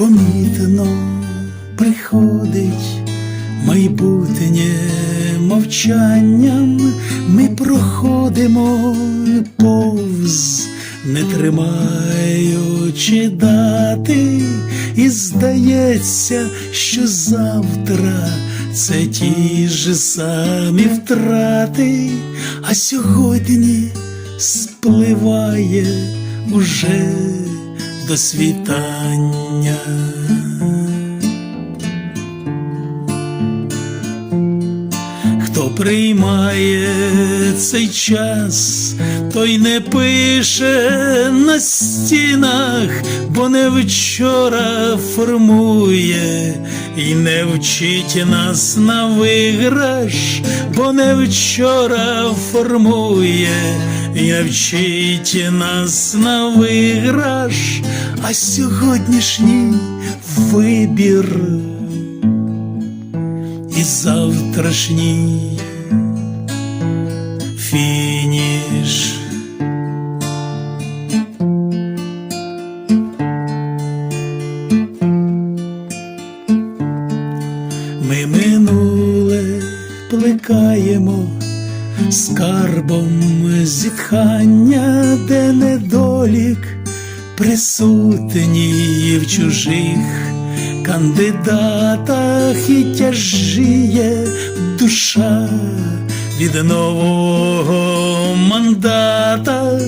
непомітно приходить майбутнє мовчанням, ми проходимо повз, не тримаючи дати, і здається, що завтра це ті ж самі втрати, а сьогодні спливає уже до світання. Хто приймає цей час, той не пише на стінах, бо не вчора формує і не вчить нас на виграш, бо не вчора формує і не вчить нас на виграш, а сьогоднішній вибір і завтрашній фініш. Ми минуле плекаємо скарбом зітхання, де недолік присутній в чужих кандидатах і тяжіє душа від нового мандата,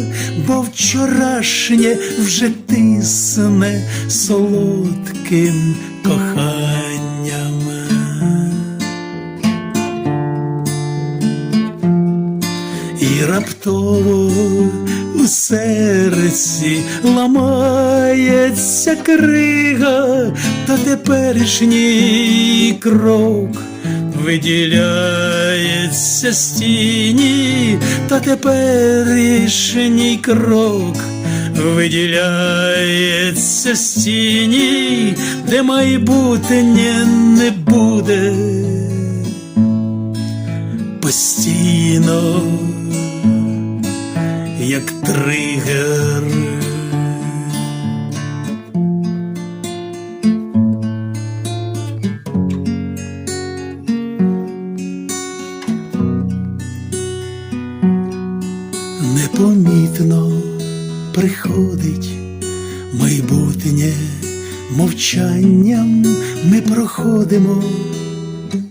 бо вчорашнє вже тисне солодким коханням. І раптово у серці ламається крига, та теперішній крок виділяється з тіні, та теперішній крок виділяється з тіні, де майбутнє не буде. Постійно, як тригер. Непомітно приходить майбутнє мовчанням ми проходимо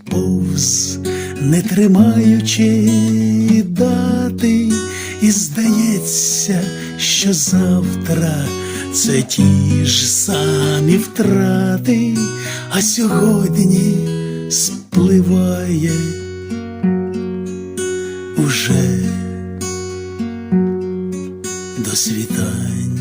повз, не тримаючи дати, і здається, що завтра це ті ж самі втрати, а сьогодні спливає уже до світання.